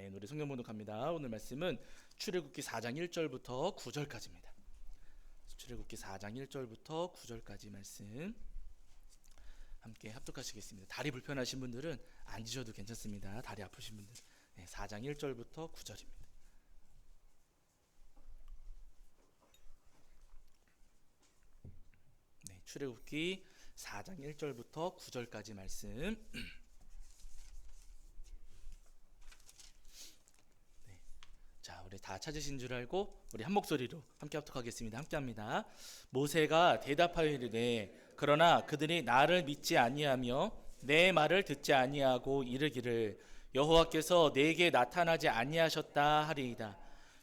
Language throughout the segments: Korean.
아멘. 우리 성경 번독합니다. 오늘 말씀은 출애굽기 4장 1절부터 9절까지입니다. 출애굽기 4장 1절부터 9절까지 말씀 함께 합독하시겠습니다. 다리 불편하신 분들은 앉으셔도 괜찮습니다. 다리 아프신 분들. 네, 4장 1절부터 9절입니다. 네, 출애굽기 4장 1절부터 9절까지 말씀. 네. 자, 우리 다 찾으신 줄 알고 우리 한 목소리로 함께 합독하겠습니다. 함께 합니다. 모세가 대답하여 이르되 그러나 그들이 나를 믿지 아니하며 내 말을 듣지 아니하고 이르기를 여호와께서 내게 나타나지 아니하셨다 하리이다.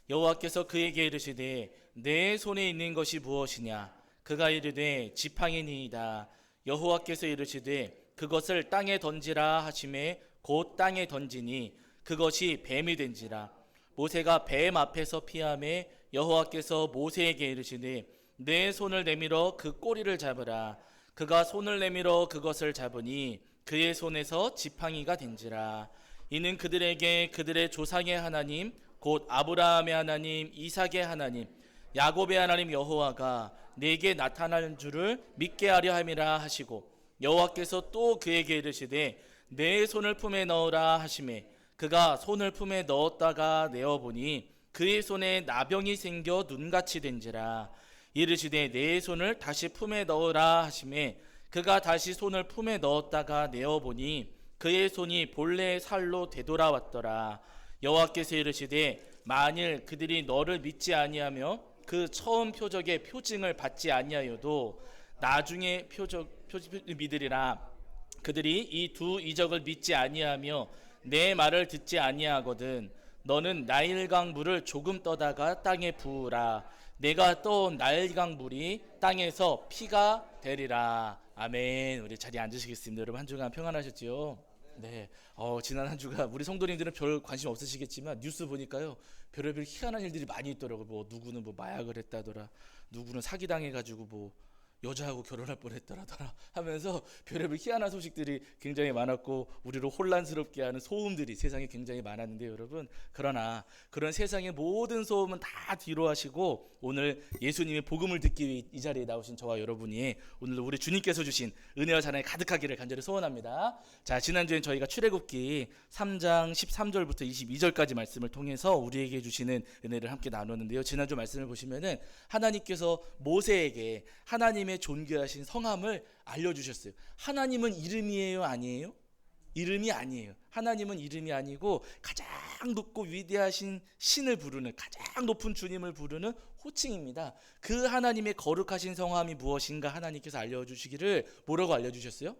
여호와께서 그에게 이르시되 내 손에 있는 것이 무엇이냐 그가 이르되 지팡이니이다. 여호와께서 이르시되 그것을 땅에 던지라 하심에 곧 땅에 던지니 그것이 뱀이 된지라. 모세가 뱀 앞에서 피함에 여호와께서 모세에게 이르시되 내 손을 내밀어 그 꼬리를 잡으라. 그가 손을 내밀어 그것을 잡으니 그의 손에서 지팡이가 된지라. 이는 그들에게 그들의 조상의 하나님 곧 아브라함의 하나님 이삭의 하나님 야곱의 하나님 여호와가 내게 나타나는 줄을 믿게 하려 함이라 하시고 여호와께서 또 그에게 이르시되 내 손을 품에 넣으라 하심에 그가 손을 품에 넣었다가 내어 보니 그의 손에 나병이 생겨 눈같이 된지라. 이르시되 내 손을 다시 품에 넣으라 하심에 그가 다시 손을 품에 넣었다가 내어 보니 그의 손이 본래의 살로 되돌아왔더라. 여호와께서 이르시되 만일 그들이 너를 믿지 아니하며 그 처음 표적의 표징을 받지 아니하여도 나중에 표적 표적 믿으리라. 그들이 이 두 이적을 믿지 아니하며 내 말을 듣지 아니하거든. 너는 나일강 물을 조금 떠다가 땅에 부으라. 내가 떠온 나일강 물이 땅에서 피가 되리라. 아멘. 우리 자리에 앉으시겠습니다. 여러분 한 주간 평안하셨지요? 네, 어, 지난 한 주가 우리 성도님들은 별 관심 없으시겠지만 뉴스 보니까요 별의별 희한한 일들이 많이 있더라고요. 뭐 누구는 뭐 마약을 했다더라, 누구는 사기 당해 가지고 뭐 여자하고 결혼할 뻔했더라더라 하면서 별의별 희한한 소식들이 굉장히 많았고 우리를 혼란스럽게 하는 소음들이 세상에 굉장히 많았는데 여러분 그러나 그런 세상의 모든 소음은 다 뒤로 하시고 오늘 예수님의 복음을 듣기 위해 이 자리에 나오신 저와 여러분이 오늘 우리 주님께서 주신 은혜와 사랑이 가득하기를 간절히 소원합니다. 자 지난주엔 저희가 출애굽기 3장 13절부터 22절까지 말씀을 통해서 우리에게 주시는 은혜를 함께 나눴는데요. 지난주 말씀을 보시면은 하나님께서 모세에게 하나님 하나님의 존귀하신 성함을 알려주셨어요. 하나님은 이름이에요, 아니에요? 이름이 아니에요. 하나님은 이름이 아니고 가장 높고 위대하신 신을 부르는 가장 높은 주님을 부르는 호칭입니다. 그 하나님의 거룩하신 성함이 무엇인가 하나님께서 알려주시기를 뭐라고 알려주셨어요?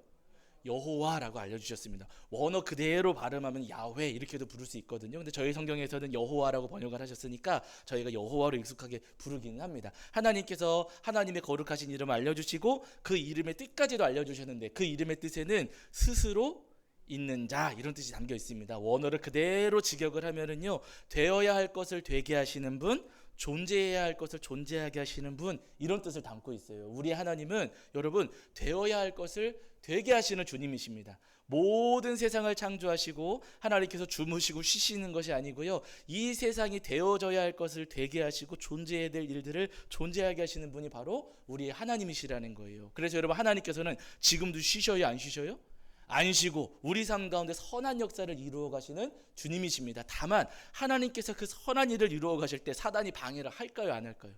여호와라고 알려주셨습니다. 원어 그대로 발음하면 야훼 이렇게도 부를 수 있거든요. 근데 저희 성경에서는 여호와라고 번역을 하셨으니까 저희가 여호와로 익숙하게 부르기는 합니다. 하나님께서 하나님의 거룩하신 이름을 알려주시고 그 이름의 뜻까지도 알려주셨는데 그 이름의 뜻에는 스스로 있는 자 이런 뜻이 담겨 있습니다. 원어를 그대로 직역을 하면은요 되어야 할 것을 되게 하시는 분, 존재해야 할 것을 존재하게 하시는 분 이런 뜻을 담고 있어요. 우리 하나님은 여러분 되어야 할 것을 되게 하시는 주님이십니다. 모든 세상을 창조하시고 하나님께서 주무시고 쉬시는 것이 아니고요. 이 세상이 되어져야 할 것을 되게 하시고 존재해야 될 일들을 존재하게 하시는 분이 바로 우리 하나님이시라는 거예요. 그래서 여러분 하나님께서는 지금도 쉬셔요, 안 쉬셔요? 안 쉬고 우리 삶 가운데 선한 역사를 이루어 가시는 주님이십니다. 다만 하나님께서 그 선한 일을 이루어 가실 때 사단이 방해를 할까요, 안 할까요?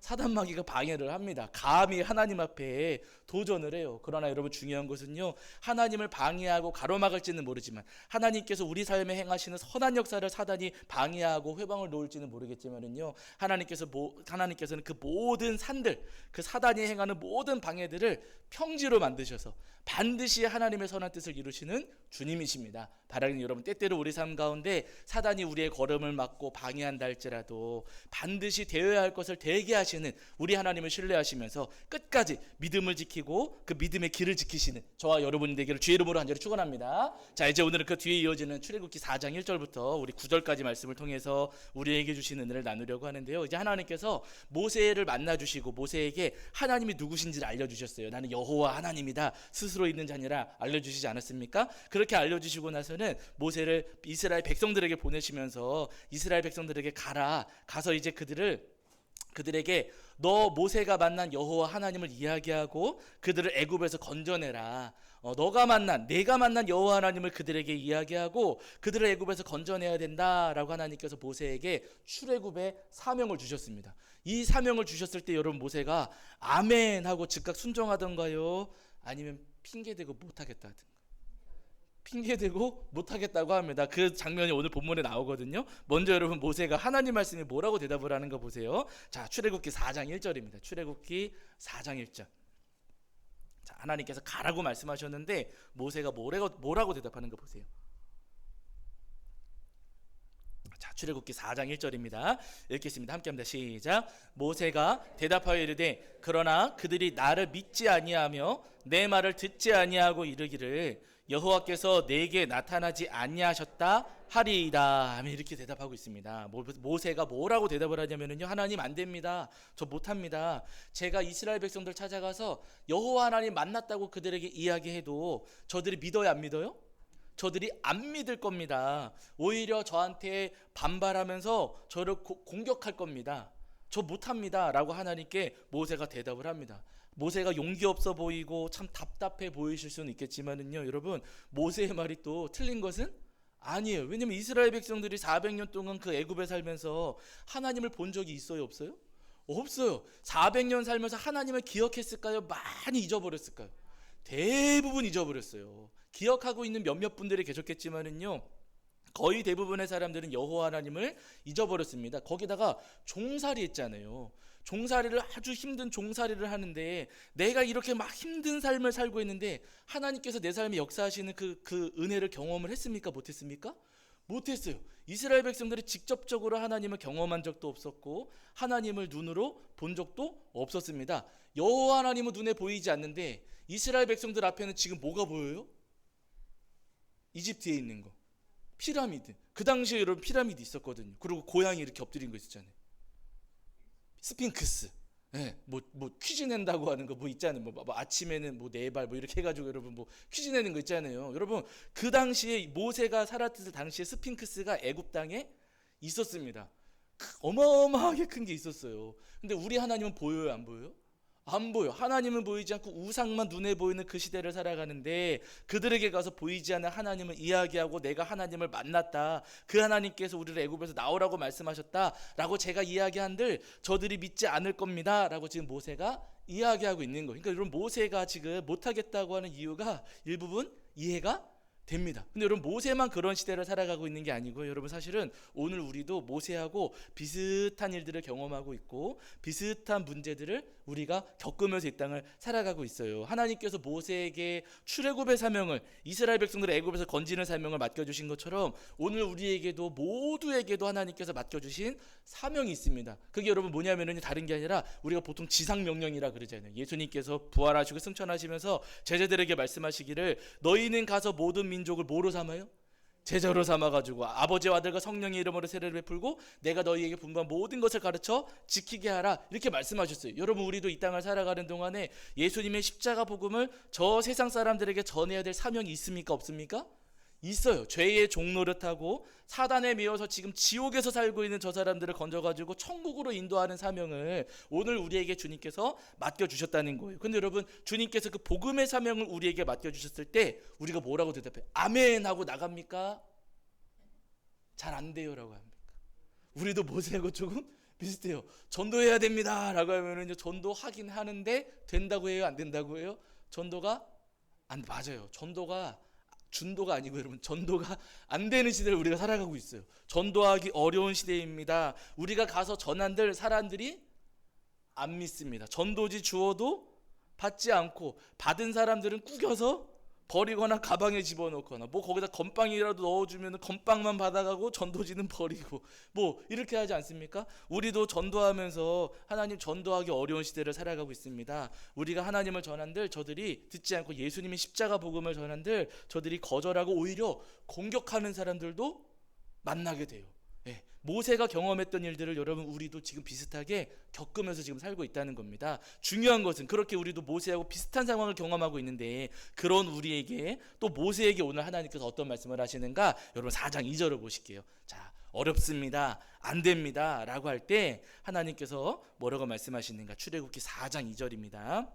사단 마귀가 방해를 합니다. 감히 하나님 앞에 도전을 해요. 그러나 여러분 중요한 것은요. 하나님을 방해하고 가로막을지는 모르지만 하나님께서 우리 삶에 행하시는 선한 역사를 사단이 방해하고 회방을 놓을지는 모르겠지만은요. 하나님께서 모, 하나님께서는 그 모든 산들, 그 사단이 행하는 모든 방해들을 평지로 만드셔서 반드시 하나님의 선한 뜻을 이루시는 주님이십니다. 바라기는 여러분 때때로 우리 삶 가운데 사단이 우리의 걸음을 막고 방해한다 할지라도 반드시 되어야 할 것을 되게 하시 신뢰하시는 우리 하나님을 신뢰하시면서 끝까지 믿음을 지키고 그 믿음의 길을 지키시는 저와 여러분 되기를 주의 이름으로 간절히 축원합니다. 자 이제 오늘은 그 뒤에 이어지는 출애굽기 4장 1절부터 우리 9절까지 말씀을 통해서 우리에게 주신 은혜를 나누려고 하는데요. 이제 하나님께서 모세를 만나 주시고 모세에게 하나님이 누구신지를 알려 주셨어요. 나는 여호와 하나님이다. 스스로 있는 자니라 알려 주시지 않았습니까? 그렇게 알려 주시고 나서는 모세를 이스라엘 백성들에게 보내시면서 이스라엘 백성들에게 가라. 가서 이제 그들을 그들에게 너 모세가 만난 여호와 하나님을 이야기하고 그들을 애굽에서 건져내라. 어, 너가 만난 내가 만난 여호와 하나님을 그들에게 이야기하고 그들을 애굽에서 건져내야 된다라고 하나님께서 모세에게 출애굽의 사명을 주셨습니다. 이 사명을 주셨을 때 여러분 모세가 아멘 하고 즉각 순종하던가요? 아니면 핑계 대고 못 하겠다 하든가. 핑계 대고 못 하겠다고 합니다. 그 장면이 오늘 본문에 나오거든요. 먼저 여러분 모세가 하나님 말씀에 뭐라고 대답을 하는 거 보세요. 자, 출애굽기 4장 1절입니다. 출애굽기 4장 1절. 자, 하나님께서 가라고 말씀하셨는데 모세가 뭐라고 뭐라고 대답하는 거 보세요. 자, 출애굽기 4장 1절입니다. 읽겠습니다. 함께 합니다. 시작. 모세가 대답하여 이르되 그러나 그들이 나를 믿지 아니하며 내 말을 듣지 아니하고 이르기를 여호와께서 내게 나타나지 아니하셨다 하리이다. 이렇게 대답하고 있습니다. 모- 모세가 뭐라고 대답을 하냐면요. 하나님 안 됩니다. 저 못 합니다. 제가 이스라엘 백성들 찾아가서 여호와 하나님 만났다고 그들에게 이야기해도 저들이 믿어요 안 믿어요? 저들이 안 믿을 겁니다. 오히려 저한테 반발하면서 저를 고- 공격할 겁니다. 저 못합니다. 라고 하나님께 모세가 대답을 합니다. 모세가 용기 없어 보이고 참 답답해 보이실 수는 있겠지만은요, 여러분, 모세의 말이 또 틀린 것은 아니에요. 왜냐면 이스라엘 백성들이 400년 동안 그 애굽에 살면서 하나님을 본 적이 있어요, 없어요? 없어요. 400년 살면서 하나님을 기억했을까요? 많이 잊어버렸을까요? 대부분 잊어버렸어요. 기억하고 있는 몇몇 분들이 계셨겠지만은요. 거의 대부분의 사람들은 여호와 하나님을 잊어버렸습니다. 거기다가 종살이 했잖아요. 종살이를 아주 힘든 종살이를 하는데 내가 이렇게 막 힘든 삶을 살고 있는데 하나님께서 내 삶에 역사하시는 그, 그 은혜를 경험을 했습니까? 못했습니까? 못했어요. 이스라엘 백성들이 직접적으로 하나님을 경험한 적도 없었고 하나님을 눈으로 본 적도 없었습니다. 여호와 하나님은 눈에 보이지 않는데 이스라엘 백성들 앞에는 지금 뭐가 보여요? 이집트에 있는 거. 피라미드. 그 당시에 여러분 피라미드 있었거든요. 그리고 고양이 이렇게 엎드린 거 있었잖아요. 스핑크스. 예, 뭐, 뭐 퀴즈 낸다고 하는 거 뭐 있잖아요. 뭐, 뭐 아침에는 뭐 네 발 뭐 이렇게 해가지고 여러분 뭐 퀴즈 내는 거 있잖아요. 여러분 그 당시에 모세가 살았을 당시에 스핑크스가 애굽 땅에 있었습니다. 크- 어마어마하게 큰 게 있었어요. 근데 우리 하나님은 보여요, 안 보여요? 안 보여. 하나님은 보이지 않고 우상만 눈에 보이는 그 시대를 살아가는데 그들에게 가서 보이지 않는 하나님을 이야기하고 내가 하나님을 만났다. 그 하나님께서 우리를 애굽에서 나오라고 말씀하셨다라고 제가 이야기한들 저들이 믿지 않을 겁니다라고 지금 모세가 이야기하고 있는 거예요. 그러니까 여러분 모세가 지금 못 하겠다고 하는 이유가 일부분 이해가 됩니다. 근데 여러분 모세만 그런 시대를 살아가고 있는 게 아니고요. 여러분 사실은 오늘 우리도 모세하고 비슷한 일들을 경험하고 있고 비슷한 문제들을 우리가 겪으면서 이 땅을 살아가고 있어요. 하나님께서 모세에게 출애굽의 사명을 이스라엘 백성들을 애굽에서 건지는 사명을 맡겨 주신 것처럼 오늘 우리에게도 모두에게도 하나님께서 맡겨 주신 사명이 있습니다. 그게 여러분 뭐냐면은 다른 게 아니라 우리가 보통 지상 명령이라 그러잖아요. 예수님께서 부활하시고 승천하시면서 제자들에게 말씀하시기를 너희는 가서 모든 민족을 뭐로 삼아요? 제자로 삼아가지고 아버지와 아들과 성령의 이름으로 세례를 베풀고 내가 너희에게 분부한 모든 것을 가르쳐 지키게 하라 이렇게 말씀하셨어요. 여러분 우리도 이 땅을 살아가는 동안에 예수님의 십자가 복음을 저 세상 사람들에게 전해야 될 사명이 있습니까 없습니까? 있어요. 죄의 종노릇하고 사단에 매여서 지금 지옥에서 살고 있는 저 사람들을 건져가지고 천국으로 인도하는 사명을 오늘 우리에게 주님께서 맡겨주셨다는 거예요. 근데 여러분, 주님께서 그 복음의 사명을 우리에게 맡겨주셨을 때 우리가 뭐라고 대답해? 아멘 하고 나갑니까? 잘 안 돼요 라고 합니까? 우리도 모세하고 조금 비슷해요. 전도해야 됩니다 라고 하면은 전도하긴 하는데 된다고 해요, 안 된다고 해요? 전도가 안 맞아요. 전도가 준도가 아니고 여러분 전도가 안 되는 시대를 우리가 살아가고 있어요. 전도하기 어려운 시대입니다. 우리가 가서 전한들 사람들이 안 믿습니다. 전도지 주어도 받지 않고 받은 사람들은 꾸겨서 버리거나 가방에 집어넣거나 뭐 거기다 건빵이라도 넣어주면 건빵만 받아가고 전도지는 버리고 뭐 이렇게 하지 않습니까? 우리도 전도하면서 하나님 전도하기 어려운 시대를 살아가고 있습니다. 우리가 하나님을 전한들 저들이 듣지 않고 예수님의 십자가 복음을 전한들 저들이 거절하고 오히려 공격하는 사람들도 만나게 돼요. 예, 모세가 경험했던 일들을 여러분 우리도 지금 비슷하게 겪으면서 지금 살고 있다는 겁니다. 중요한 것은 그렇게 우리도 모세하고 비슷한 상황을 경험하고 있는데 그런 우리에게 또 모세에게 오늘 하나님께서 어떤 말씀을 하시는가? 여러분 4장 2절을 보실게요. 자, 어렵습니다. 안 됩니다. 라고 할 때 하나님께서 뭐라고 말씀하시는가? 출애굽기 4장 2절입니다.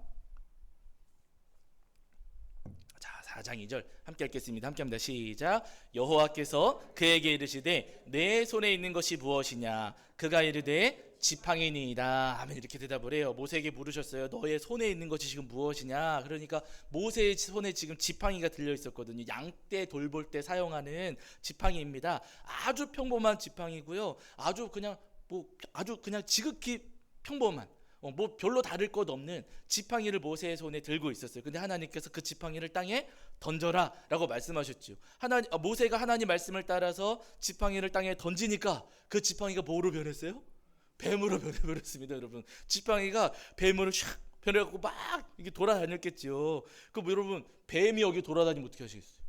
자, 4장 2절 함께 읽겠습니다. 함께 합니다. 시작. 여호와께서 그에게 이르시되 내 손에 있는 것이 무엇이냐? 그가 이르되 지팡이니이다. 하면 이렇게 대답을 해요. 모세에게 물으셨어요. 너의 손에 있는 것이 지금 무엇이냐? 그러니까 모세의 손에 지금 지팡이가 들려 있었거든요. 양떼 돌볼 때 사용하는 지팡이입니다. 아주 평범한 지팡이고요. 아주 그냥 뭐 아주 그냥 지극히 평범한 어, 뭐 별로 다를 것 없는 지팡이를 모세의 손에 들고 있었어요. 근데 하나님께서 그 지팡이를 땅에 던져라라고 말씀하셨죠. 하나님 아, 모세가 하나님 말씀을 따라서 지팡이를 땅에 던지니까 그 지팡이가 뭐로 변했어요? 뱀으로 변해버렸습니다, 여러분. 지팡이가 뱀으로 샥 변해갖고 막 이게 돌아다녔겠죠. 그럼 여러분 뱀이 여기 돌아다니면 어떻게 하시겠어요?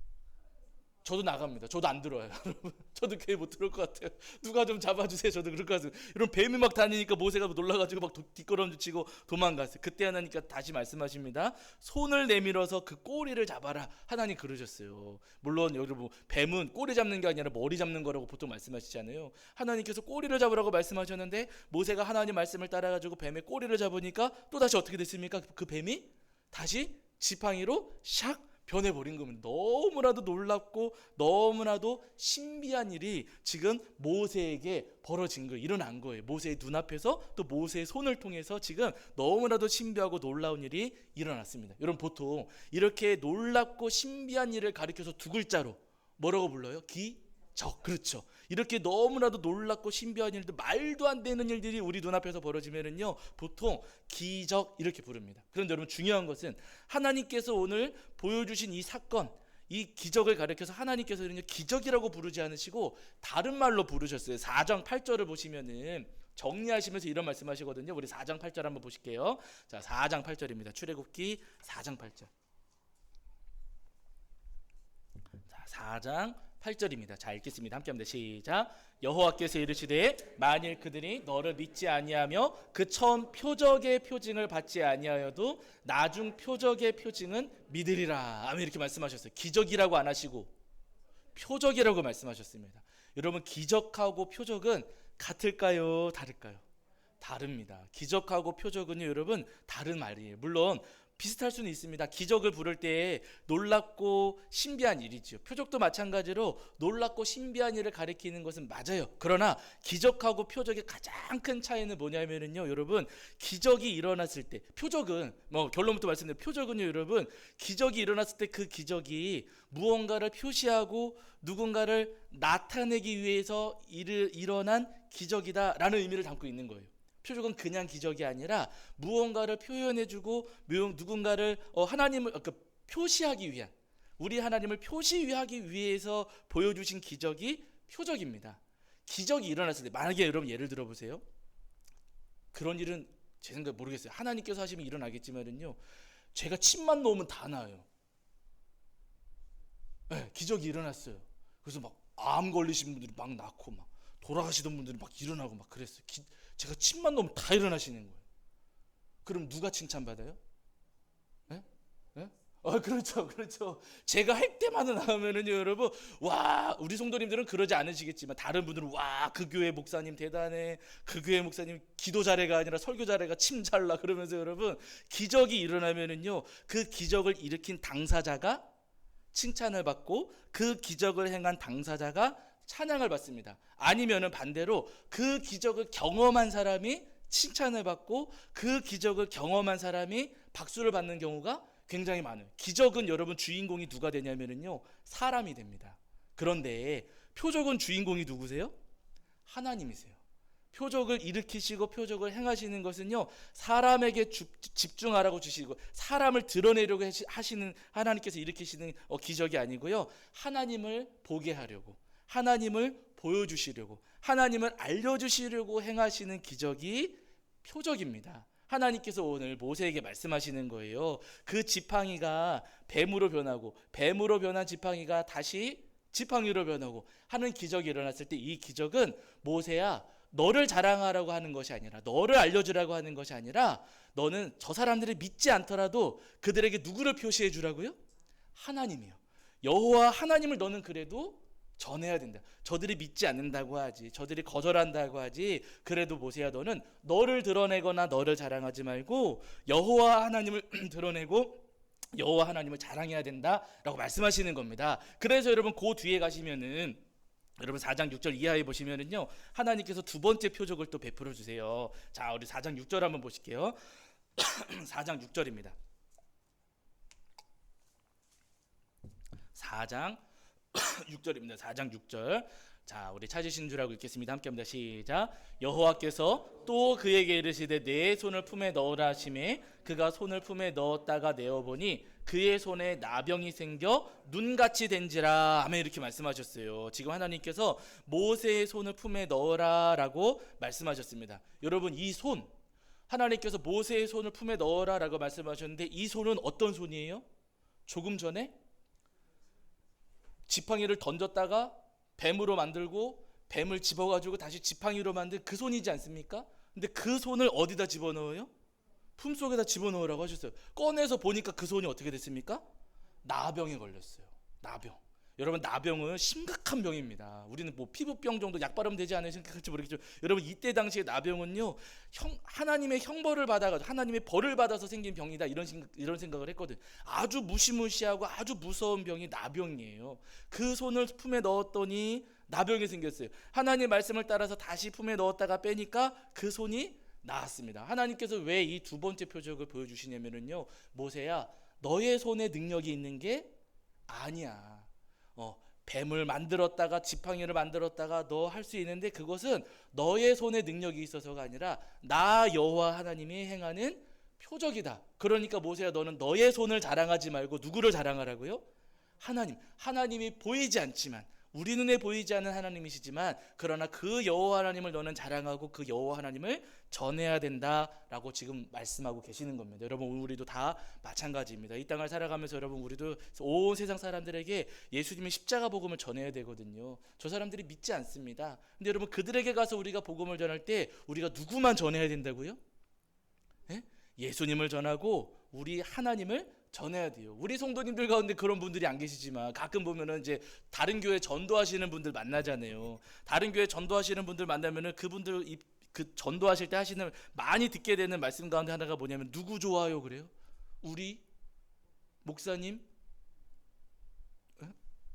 저도 나갑니다. 저도 안 들어요. 여러분. 저도 교회 못 들을 것 같아요. 누가 좀 잡아주세요. 저도 그럴 것 같아요. 이런 뱀이 막 다니니까 모세가 놀라가지고 막 도- 뒷걸음질 치고 도망갔어요. 그때 하나님께 다시 말씀하십니다. 손을 내밀어서 그 꼬리를 잡아라. 하나님 그러셨어요. 물론 여러분 뱀은 꼬리 잡는 게 아니라 머리 잡는 거라고 보통 말씀하시잖아요. 하나님께서 꼬리를 잡으라고 말씀하셨는데 모세가 하나님 말씀을 따라가지고 뱀의 꼬리를 잡으니까 또 다시 어떻게 됐습니까? 그 뱀이 다시 지팡이로 샥 변해버린 겁니다. 너무나도 놀랍고 너무나도 신비한 일이 지금 모세에게 벌어진 거예요. 일어난 거예요. 모세의 눈앞에서 또 모세의 손을 통해서 지금 너무나도 신비하고 놀라운 일이 일어났습니다. 여러분 보통 이렇게 놀랍고 신비한 일을 가리켜서 두 글자로 뭐라고 불러요? 기 적. 그렇죠. 이렇게 너무나도 놀랍고 신비한 일들, 말도 안 되는 일들이 우리 눈앞에서 벌어지면은요, 보통 기적 이렇게 부릅니다. 그런데 여러분 중요한 것은 하나님께서 오늘 보여 주신 이 사건, 이 기적을 가리켜서 하나님께서 는 기적이라고 부르지 않으시고 다른 말로 부르셨어요. 4장 8절을 보시면은 정리하시면서 이런 말씀하시거든요. 우리 4장 8절 한번 보실게요. 자, 4장 8절입니다. 출애굽기 4장 8절. 자, 4장 8절입니다. 자, 읽겠습니다. 함께 합니다. 시작. 여호와께서 이르시되 만일 그들이 너를 믿지 아니하며 그 처음 표적의 표징을 받지 아니하여도 나중 표적의 표징은 믿으리라. 아멘 이렇게 말씀하셨어요. 기적이라고 안 하시고 표적이라고 말씀하셨습니다. 여러분 기적하고 표적은 같을까요? 다를까요? 다릅니다. 기적하고 표적은요, 여러분 다른 말이에요. 물론 비슷할 수는 있습니다. 기적을 부를 때 놀랍고 신비한 일이지요. 표적도 마찬가지로 놀랍고 신비한 일을 가리키는 것은 맞아요. 그러나 기적하고 표적의 가장 큰 차이는 뭐냐면은요, 여러분 기적이 일어났을 때 표적은 뭐 결론부터 말씀드려 표적은요, 여러분 기적이 일어났을 때 그 기적이 무언가를 표시하고 누군가를 나타내기 위해서 일, 일어난 기적이다라는 의미를 담고 있는 거예요. 표적은 그냥 기적이 아니라 무언가를 표현해주고 무- 누군가를 어, 하나님을 어, 그 표시하기 위한 우리 하나님을 표시하기 위해서 보여주신 기적이 표적입니다. 기적이 일어났을 때 만약에 여러분 예를 들어보세요. 그런 일은 제 생각 모르겠어요. 하나님께서 하시면 일어나겠지만은요. 제가 침만 놓으면 다 나아요. 네, 기적이 일어났어요. 그래서 막 암 걸리신 분들이 막 낫고 막 돌아가시던 분들이 막 일어나고 막 그랬어요. 기- 제가 침만 놓으면 다 일어나시는 거예요. 그럼 누가 칭찬받아요? 예? 예? 어, 그렇죠, 그렇죠. 제가 할 때마다 나오면은요, 여러분, 와, 우리 성도님들은 그러지 않으시겠지만, 다른 분들은 와, 그 교회 목사님 대단해. 그 교회 목사님 기도 잘해가 아니라 설교 잘해가 침 잘라. 그러면서 여러분, 기적이 일어나면은요, 그 기적을 일으킨 당사자가 칭찬을 받고 그 기적을 행한 당사자가 찬양을 받습니다. 아니면은 반대로 그 기적을 경험한 사람이 칭찬을 받고 그 기적을 경험한 사람이 박수를 받는 경우가 굉장히 많아요. 기적은 여러분 주인공이 누가 되냐면은요. 사람이 됩니다. 그런데 표적은 주인공이 누구세요? 하나님이세요. 표적을 일으키시고 표적을 행하시는 것은요 사람에게 주- 집중하라고 주시고 사람을 드러내려고 하시- 하시는 하나님께서 일으키시는 어, 기적이 아니고요 하나님을 보게 하려고 하나님을 보여주시려고 하나님을 알려주시려고 행하시는 기적이 표적입니다. 하나님께서 오늘 모세에게 말씀하시는 거예요. 그 지팡이가 뱀으로 변하고 뱀으로 변한 지팡이가 다시 지팡이로 변하고 하는 기적이 일어났을 때 이 기적은 모세야 너를 자랑하라고 하는 것이 아니라 너를 알려주라고 하는 것이 아니라 너는 저 사람들이 믿지 않더라도 그들에게 누구를 표시해 주라고요? 하나님이요. 여호와 하나님을 너는 그래도 전해야 된다. 저들이 믿지 않는다고 하지. 저들이 거절한다고 하지. 그래도 모세야 너는 너를 드러내거나 너를 자랑하지 말고 여호와 하나님을 드러내고 여호와 하나님을 자랑해야 된다라고 말씀하시는 겁니다. 그래서 여러분 그 뒤에 가시면은 여러분 4장 6절 이하에 보시면은요. 하나님께서 두 번째 표적을 또 베풀어 주세요. 자, 우리 4장 6절 한번 보실게요. 4장 6절입니다. 4장 6절입니다. 4장 6절. 자, 우리 찾으신 줄 알고 읽겠습니다. 함께 합니다. 시작. 여호와께서 또 그에게 이르시되 내 손을 품에 넣으라 하심에 그가 손을 품에 넣었다가 내어 보니 그의 손에 나병이 생겨 눈같이 된지라 아멘 이렇게 말씀하셨어요. 지금 하나님께서 모세의 손을 품에 넣으라라고 말씀하셨습니다. 여러분 이 손 하나님께서 모세의 손을 품에 넣으라라고 말씀하셨는데 이 손은 어떤 손이에요? 조금 전에 지팡이를 던졌다가 뱀으로 만들고 뱀을 집어가지고 다시 지팡이로 만든 그 손이지 않습니까? 근데 그 손을 어디다 집어넣어요? 품속에다 집어넣으라고 하셨어요. 꺼내서 보니까 그 손이 어떻게 됐습니까? 나병에 걸렸어요. 나병. 여러분 나병은 심각한 병입니다. 우리는 뭐 피부병 정도 약 바르면 되지 않으 생각할지 모르겠지만 여러분 이때 당시에 나병은요 형, 하나님의 형벌을 받아가지고 하나님의 벌을 받아서 생긴 병이다 이런 생각, 이런 생각을 했거든. 아주 무시무시하고 아주 무서운 병이 나병이에요. 그 손을 품에 넣었더니 나병이 생겼어요. 하나님 말씀을 따라서 다시 품에 넣었다가 빼니까 그 손이 나았습니다. 하나님께서 왜 이 두 번째 표적을 보여주시냐면은요 모세야 너의 손에 능력이 있는 게 아니야. 어, 뱀을 만들었다가 지팡이를 만들었다가 너 할 수 있는데 그것은 너의 손에 능력이 있어서가 아니라 나 여호와 하나님이 행하는 표적이다. 그러니까 모세야 너는 너의 손을 자랑하지 말고 누구를 자랑하라고요? 하나님. 하나님이 보이지 않지만 우리 눈에 보이지 않는 하나님이시지만 그러나 그 여호와 하나님을 너는 자랑하고 그 여호와 하나님을 전해야 된다라고 지금 말씀하고 계시는 겁니다. 여러분 우리도 다 마찬가지입니다. 이 땅을 살아가면서 여러분 우리도 온 세상 사람들에게 예수님의 십자가 복음을 전해야 되거든요. 저 사람들이 믿지 않습니다. 근데 여러분 그들에게 가서 우리가 복음을 전할 때 우리가 누구만 전해야 된다고요? 예? 예수님을 전하고 우리 하나님을 전해야 돼요. 우리 성도님들 가운데 그런 분들이 안 계시지만 가끔 보면은 이제 다른 교회 전도하시는 분들 만나잖아요. 다른 교회 전도하시는 분들 만나면은 그분들 이- 그 전도하실 때 하시는 많이 듣게 되는 말씀 가운데 하나가 뭐냐면 누구 좋아요 그래요? 우리 목사님? 에?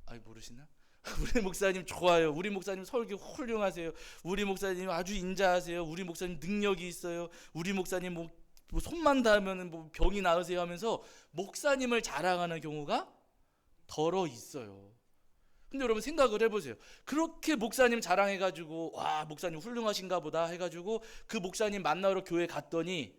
아이 모르시나? 우리 목사님 좋아요. 우리 목사님 설교 훌륭하세요. 우리 목사님 아주 인자하세요. 우리 목사님 능력이 있어요. 우리 목사님 뭐, 뭐 손만 닿으면 뭐 병이 나으세요 하면서 목사님을 자랑하는 경우가 덜어 있어요. 근데 여러분 생각을 해보세요. 그렇게 목사님 자랑해가지고 와 목사님 훌륭하신가 보다 해가지고 그 목사님 만나러 교회 갔더니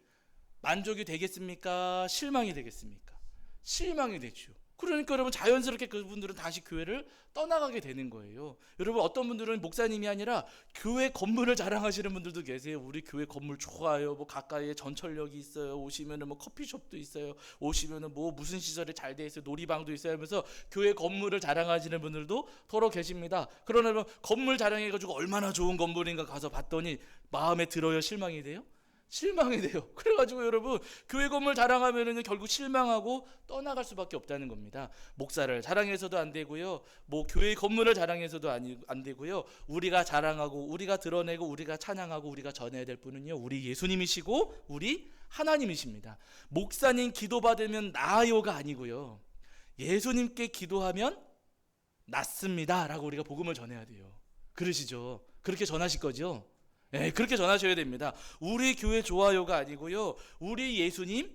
만족이 되겠습니까? 실망이 되겠습니까? 실망이 되죠. 그러니까 여러분 자연스럽게 그분들은 다시 교회를 떠나가게 되는 거예요. 여러분 어떤 분들은 목사님이 아니라 교회 건물을 자랑하시는 분들도 계세요. 우리 교회 건물 좋아요. 뭐 가까이에 전철역이 있어요. 오시면은 뭐 커피숍도 있어요. 오시면은 뭐 무슨 시설이 잘 돼 있어요. 놀이방도 있어요. 하면서 교회 건물을 자랑하시는 분들도 더러 계십니다. 그러면 건물 자랑해 가지고 얼마나 좋은 건물인가 가서 봤더니 마음에 들어요. 실망이 돼요? 실망이 돼요. 그래가지고 여러분 교회 건물 자랑하면은 결국 실망하고 떠나갈 수밖에 없다는 겁니다. 목사를 자랑해서도 안 되고요. 뭐 교회 건물을 자랑해서도 아니, 안 되고요. 우리가 자랑하고 우리가 드러내고 우리가 찬양하고 우리가 전해야 될 분은요. 우리 예수님이시고 우리 하나님이십니다. 목사님 기도 받으면 나아요가 아니고요. 예수님께 기도하면 낫습니다라고 우리가 복음을 전해야 돼요. 그러시죠? 그렇게 전하실 거죠? 네, 그렇게 전하셔야 됩니다. 우리 교회 좋아요가 아니고요. 우리 예수님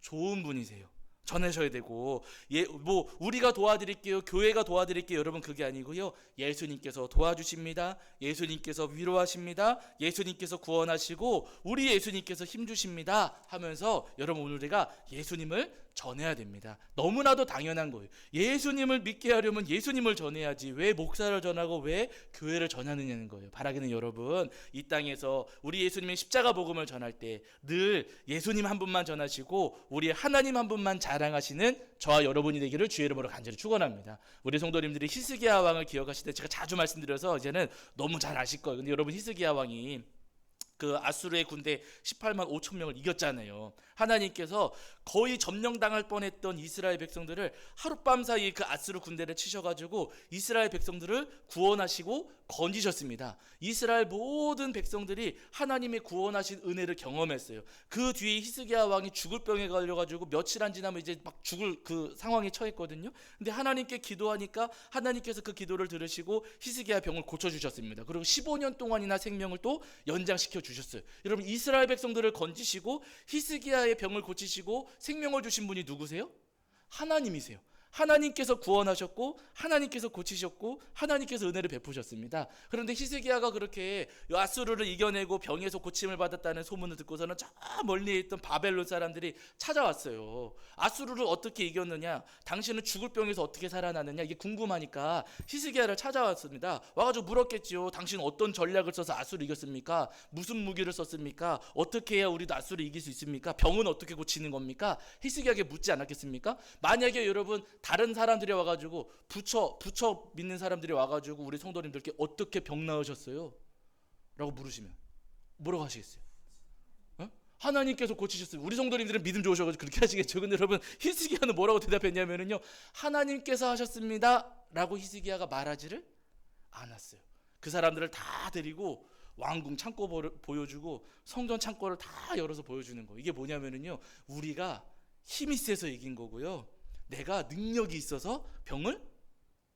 좋은 분이세요. 전하셔야 되고 예 뭐 우리가 도와드릴게요 교회가 도와드릴게요 여러분 그게 아니고요. 예수님께서 도와주십니다. 예수님께서 위로하십니다. 예수님께서 구원하시고 우리 예수님께서 힘 주십니다. 하면서 여러분 오늘 우리가 예수님을 전해야 됩니다. 너무나도 당연한 거예요. 예수님을 믿게 하려면 예수님을 전해야지 왜 목사를 전하고 왜 교회를 전하느냐는 거예요. 바라기는 여러분 이 땅에서 우리 예수님의 십자가 복음을 전할 때 늘 예수님 한 분만 전하시고 우리 하나님 한 분만 자랑하시는 저와 여러분이 되기를 주의 이름으로 간절히 축원합니다. 우리 성도님들이 히스기야 왕을 기억하실 때 제가 자주 말씀드려서 이제는 너무 잘 아실 거예요. 근데 여러분 히스기야 왕이 그 아수르의 군대 18만 5천 명을 이겼잖아요. 하나님께서 거의 점령당할 뻔했던 이스라엘 백성들을 하룻밤 사이에 그 아수르 군대를 치셔가지고 이스라엘 백성들을 구원하시고 건지셨습니다. 이스라엘 모든 백성들이 하나님의 구원하신 은혜를 경험했어요. 그 뒤에 히스기야 왕이 죽을 병에 걸려가지고 며칠 안 지나면 이제 막 죽을 그 상황에 처했거든요. 근데 하나님께 기도하니까 하나님께서 그 기도를 들으시고 히스기야 병을 고쳐주셨습니다. 그리고 15년 동안이나 생명을 또 연장시켜 주셨어요. 여러분 이스라엘 백성들을 건지시고 히스기야의 병을 고치시고 생명을 주신 분이 누구세요? 하나님이세요. 하나님께서 구원하셨고 하나님께서 고치셨고 하나님께서 은혜를 베푸셨습니다. 그런데 히스기야가 그렇게 아수르를 이겨내고 병에서 고침을 받았다는 소문을 듣고서는 저 멀리 있던 바벨론 사람들이 찾아왔어요. 아수르를 어떻게 이겼느냐? 당신은 죽을 병에서 어떻게 살아나느냐? 이게 궁금하니까 히스기야를 찾아왔습니다. 와가지고 물었겠지요. 당신은 어떤 전략을 써서 아수르를 이겼습니까? 무슨 무기를 썼습니까? 어떻게 해야 우리도 아수르를 이길 수 있습니까? 병은 어떻게 고치는 겁니까? 히스기야에게 묻지 않았겠습니까? 만약에 여러분 다른 사람들이 와가지고 부처 부처 믿는 사람들이 와가지고 우리 성도님들께 어떻게 병 나으셨어요? 라고 물으시면 뭐라고 하시겠어요? 어? 하나님께서 고치셨어요. 우리 성도님들은 믿음 좋으셔가지고 그렇게 하시겠죠. 근데 여러분 히스기야는 뭐라고 대답했냐면은요, 하나님께서 하셨습니다라고 히스기야가 말하지를 않았어요. 그 사람들을 다 데리고 왕궁 창고 보- 보여주고 성전 창고를 다 열어서 보여주는 거. 이게 뭐냐면은요, 우리가 힘이 세서 이긴 거고요. 내가 능력이 있어서 병을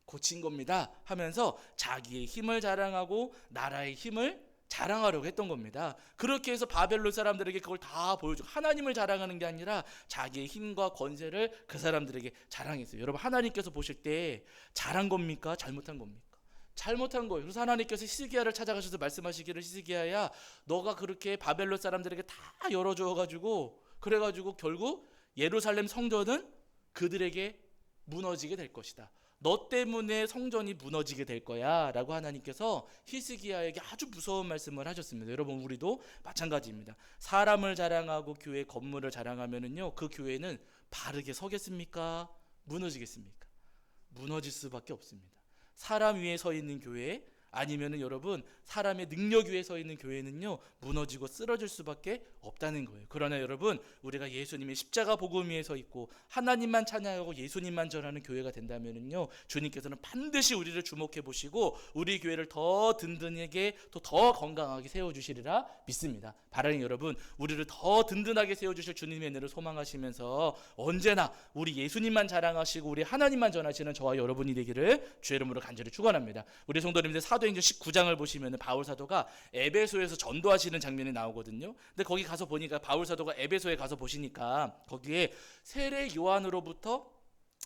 고친 겁니다 하면서 자기의 힘을 자랑하고 나라의 힘을 자랑하려고 했던 겁니다. 그렇게 해서 바벨론 사람들에게 그걸 다 보여주고 하나님을 자랑하는 게 아니라 자기의 힘과 권세를 그 사람들에게 자랑했어요. 여러분 하나님께서 보실 때 잘한 겁니까? 잘못한 겁니까? 잘못한 거예요. 그래서 하나님께서 히스기야를 찾아가셔서 말씀하시기를 히스기야야 너가 그렇게 바벨론 사람들에게 다 열어줘 가지고 그래 가지고 결국 예루살렘 성전은 그들에게 무너지게 될 것이다. 너 때문에 성전이 무너지게 될 거야 라고 하나님께서 히스기야에게 아주 무서운 말씀을 하셨습니다. 여러분 우리도 마찬가지입니다. 사람을 자랑하고 교회 건물을 자랑하면은요 그 교회는 바르게 서겠습니까? 무너지겠습니까? 무너질 수밖에 없습니다. 사람 위에 서 있는 교회 아니면은 여러분 사람의 능력 위에 서 있는 교회는요 무너지고 쓰러질 수밖에 없다는 거예요. 그러나 여러분 우리가 예수님의 십자가 복음 위에 서 있고 하나님만 찬양하고 예수님만 전하는 교회가 된다면은요 주님께서는 반드시 우리를 주목해 보시고 우리 교회를 더 든든하게 또 더 건강하게 세워 주시리라 믿습니다. 바라는 여러분 우리를 더 든든하게 세워 주실 주님의 은혜를 소망하시면서 언제나 우리 예수님만 자랑하시고 우리 하나님만 전하시는 저와 여러분이 되기를 주의 이름으로 간절히 축원합니다. 우리 성도님들 사도 행전 19장을 보시면 바울 사도가 에베소에서 전도하시는 장면이 나오거든요. 근데 거기 가서 보니까 바울 사도가 에베소에 가서 보시니까 거기에 세례 요한으로부터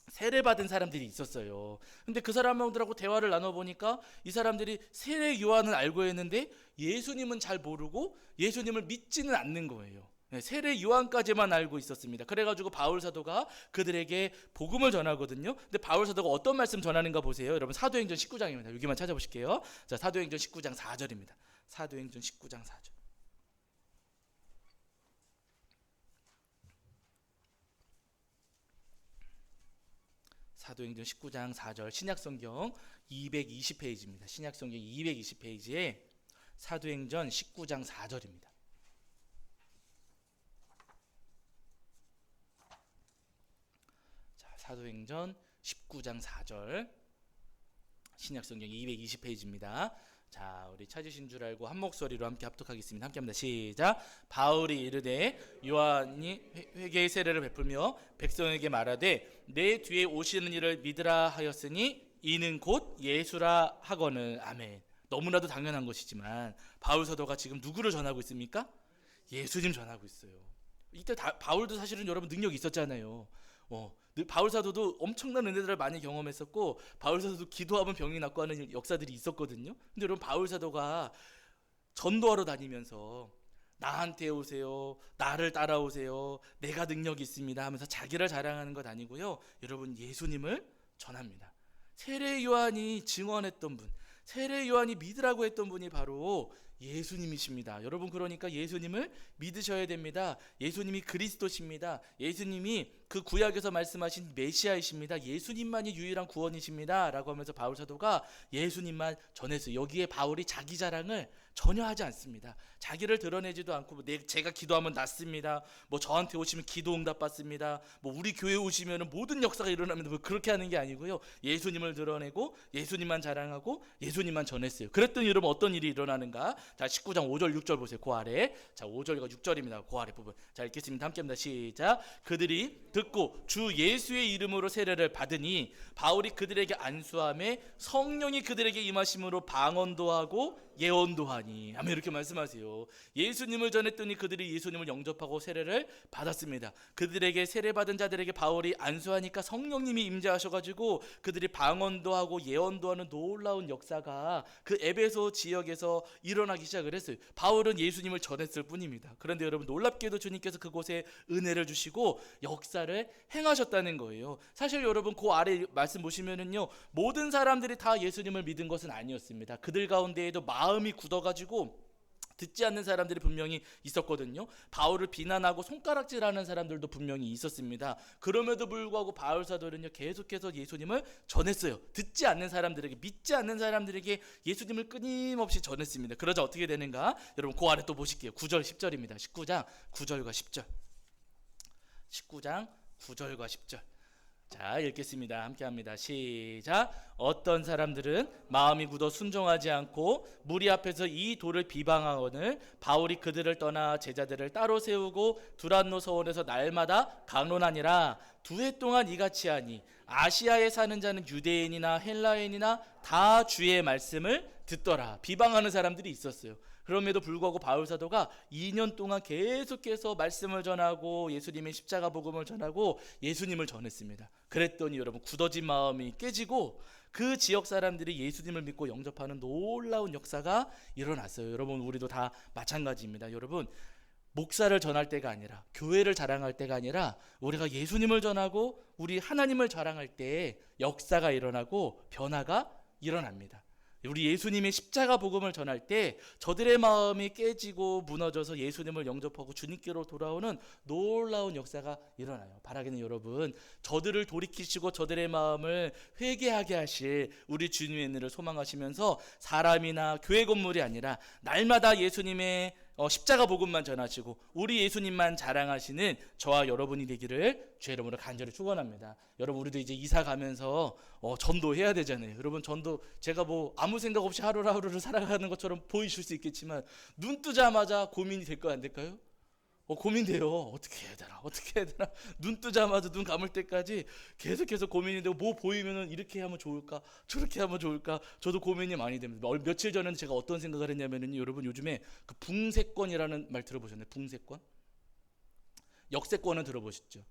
세례 받은 사람들이 있었어요. 근데 그 사람들하고 대화를 나눠 보니까 이 사람들이 세례 요한은 알고 있는데 예수님은 잘 모르고 예수님을 믿지는 않는 거예요. 네, 세례 요한까지만 알고 있었습니다. 그래가지고 바울 사도가 그들에게 복음을 전하거든요. 근데 바울 사도가 어떤 말씀 전하는가 보세요. 여러분 사도행전 19장입니다. 여기만 찾아보실게요. 자, 사도행전 19장 4절입니다. 사도행전 19장 4절. 사도행전 19장 4절 신약성경 220페이지입니다. 신약성경 220페이지에 사도행전 19장 4절입니다. 자, 사도행전 19장 4절 신약성경 220페이지입니다. 자, 우리 찾으신 줄 알고 한 목소리로 함께 합독하겠습니다. 함께 합니다. 시작. 바울이 이르되 요한이 회- 회개의 세례를 베풀며 백성에게 말하되 내 뒤에 오시는 이를 믿으라 하였으니 이는 곧 예수라 하거늘 아멘. 너무나도 당연한 것이지만 바울 사도가 지금 누구를 전하고 있습니까? 예수님 전하고 있어요. 이때 다- 바울도 사실은 여러분 능력이 있었잖아요. 어, 늘 바울 사도도 엄청난 은혜들을 많이 경험했었고 바울 사도도 기도하면 병이 낫고 하는 역사들이 있었거든요. 근데 여러분 바울 사도가 전도하러 다니면서 나한테 오세요. 나를 따라오세요. 내가 능력이 있습니다 하면서 자기를 자랑하는 것 아니고요. 여러분 예수님을 전합니다. 세례 요한이 증언했던 분, 세례 요한이 믿으라고 했던 분이 바로 예수님이십니다. 여러분 그러니까 예수님을 믿으셔야 됩니다. 예수님이 그리스도십니다. 예수님이 그 구약에서 말씀하신 메시아이십니다. 예수님만이 유일한 구원이십니다라고 하면서 바울 사도가 예수님만 전했어요. 여기에 바울이 자기 자랑을 전혀 하지 않습니다. 자기를 드러내지도 않고 뭐 내, 제가 기도하면 낫습니다. 뭐 저한테 오시면 기도 응답 받습니다. 뭐 우리 교회 오시면 모든 역사가 일어납니다. 뭐 그렇게 하는 게 아니고요. 예수님을 드러내고 예수님만 자랑하고 예수님만 전했어요. 그랬더니 여러분 어떤 일이 일어나는가? 자, 19장 5절 6절 보세요. 그 아래. 자, 5절과 6절입니다. 그 아래 부분. 자, 읽겠습니다. 함께 합니다. 시작. 그들이 듣고 주 예수의 이름으로 세례를 받으니 바울이 그들에게 안수함에 성령이 그들에게 임하심으로 방언도 하고 예언도 하니 아멘 이렇게 말씀하세요. 예수님을 전했더니 그들이 예수님을 영접하고 세례를 받았습니다. 그들에게 세례 받은 자들에게 바울이 안수하니까 성령님이 임재하셔 가지고 그들이 방언도 하고 예언도 하는 놀라운 역사가 그 에베소 지역에서 일어나기 시작을 했어요. 바울은 예수님을 전했을 뿐입니다. 그런데 여러분 놀랍게도 주님께서 그곳에 은혜를 주시고 역사를 행하셨다는 거예요. 사실 여러분 그 아래 말씀 보시면은요 모든 사람들이 다 예수님을 믿은 것은 아니었습니다. 그들 가운데에도 마음이 굳어 가지고 듣지 않는 사람들이 분명히 있었거든요. 바울을 비난하고 손가락질하는 사람들도 분명히 있었습니다. 그럼에도 불구하고 바울 사도는요 계속해서 예수님을 전했어요. 듣지 않는 사람들에게 믿지 않는 사람들에게 예수님을 끊임없이 전했습니다. 그러자 어떻게 되는가? 여러분 그 아래 또 보실게요. 9절 10절입니다. 19장 9절과 10절. 19장 9절과 10절. 자, 읽겠습니다. 함께 합니다. 시작. 어떤 사람들은 마음이 굳어 순종하지 않고 무리 앞에서 이 돌을 비방하거늘 바울이 그들을 떠나 제자들을 따로 세우고 두란노 서원에서 날마다 강론하니라 두 해 동안 이같이 하니 아시아에 사는 자는 유대인이나 헬라인이나 다 주의 말씀을 듣더라. 비방하는 사람들이 있었어요. 그럼에도 불구하고 바울 사도가 2년 동안 계속해서 말씀을 전하고 예수님의 십자가 복음을 전하고 예수님을 전했습니다. 그랬더니 여러분 굳어진 마음이 깨지고 그 지역 사람들이 예수님을 믿고 영접하는 놀라운 역사가 일어났어요. 여러분 우리도 다 마찬가지입니다. 여러분 목사를 전할 때가 아니라 교회를 자랑할 때가 아니라 우리가 예수님을 전하고 우리 하나님을 자랑할 때 역사가 일어나고 변화가 일어납니다. 우리 예수님의 십자가 복음을 전할 때 저들의 마음이 깨지고 무너져서 예수님을 영접하고 주님께로 돌아오는 놀라운 역사가 일어나요. 바라기는 여러분, 저들을 돌이키시고 저들의 마음을 회개하게 하실 우리 주님의 은혜를 소망하시면서 사람이나 교회 건물이 아니라 날마다 예수님의 어, 십자가 복음만 전하시고 우리 예수님만 자랑하시는 저와 여러분이 되기를 주 이름으로 간절히 축원합니다. 여러분 우리도 이제 이사 가면서 어, 전도해야 되잖아요. 여러분 전도 제가 뭐 아무 생각 없이 하루를 하루를 살아가는 것처럼 보이실 수 있겠지만 눈 뜨자마자 고민이 될 거 안 될까요? 어, 고민돼요. 어떻게 해야 되나? 어떻게 해야 되나? 눈 뜨자마자 눈 감을 때까지 계속해서 고민이 되고 뭐 보이면은 이렇게 하면 좋을까? 저렇게 하면 좋을까? 저도 고민이 많이 됩니다. 얼- 며칠 전에는 제가 어떤 생각을 했냐면은 여러분 요즘에 그 붕세권이라는 말 들어보셨나요? 붕세권? 역세권은 들어보셨죠?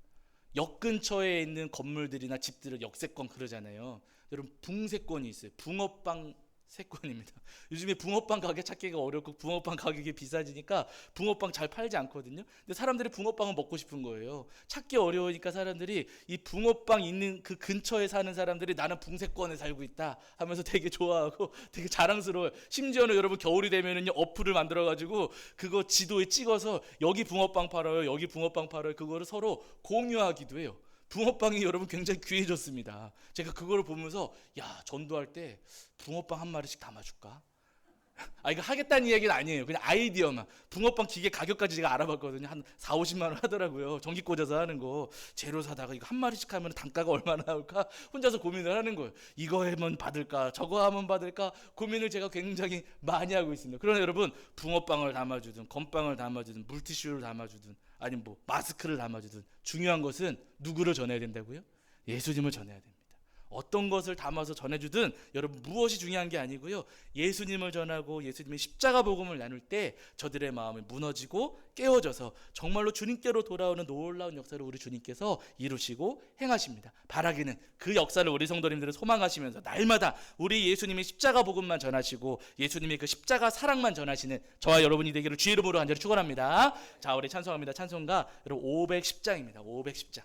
역 근처에 있는 건물들이나 집들을 역세권 그러잖아요. 여러분 붕세권이 있어요. 붕어빵 세권입니다. 요즘에 붕어빵 가게 찾기가 어렵고 붕어빵 가격이 비싸지니까 붕어빵 잘 팔지 않거든요. 근데 사람들이 붕어빵을 먹고 싶은 거예요. 찾기 어려우니까 사람들이 이 붕어빵 있는 그 근처에 사는 사람들이 나는 붕세권에 살고 있다 하면서 되게 좋아하고 되게 자랑스러워요. 심지어는 여러분 겨울이 되면은요 어플을 만들어 가지고 그거 지도에 찍어서 여기 붕어빵 팔아요. 여기 붕어빵 팔아요. 그거를 서로 공유하기도 해요. 붕어빵이 여러분 굉장히 귀해졌습니다. 제가 그거를 보면서 야 전도할 때 붕어빵 한 마리씩 담아줄까? 아 이거 하겠다는 이야기는 아니에요. 그냥 아이디어만. 붕어빵 기계 가격까지 제가 알아봤거든요. 한 4, 50만 원 하더라고요. 전기 꽂아서 하는 거. 재료 사다가 이거 한 마리씩 하면 단가가 얼마나 나올까? 혼자서 고민을 하는 거예요. 이거 하면 받을까? 저거 하면 받을까? 고민을 제가 굉장히 많이 하고 있습니다. 그러나 여러분 붕어빵을 담아주든 건빵을 담아주든 물티슈를 담아주든 아니면 뭐 마스크를 담아주든 중요한 것은 누구를 전해야 된다고요? 예수님을 전해야 됩니다. 어떤 것을 담아서 전해주든 여러분 무엇이 중요한 게 아니고요. 예수님을 전하고 예수님의 십자가 복음을 나눌 때 저들의 마음이 무너지고 깨어져서 정말로 주님께로 돌아오는 놀라운 역사를 우리 주님께서 이루시고 행하십니다. 바라기는 그 역사를 우리 성도님들은 소망하시면서 날마다 우리 예수님의 십자가 복음만 전하시고 예수님의 그 십자가 사랑만 전하시는 저와 여러분이 되기를 주의 이름으로 간절히 축원합니다. 자, 우리 찬송합니다. 찬송가 여러분 510장입니다. 510장.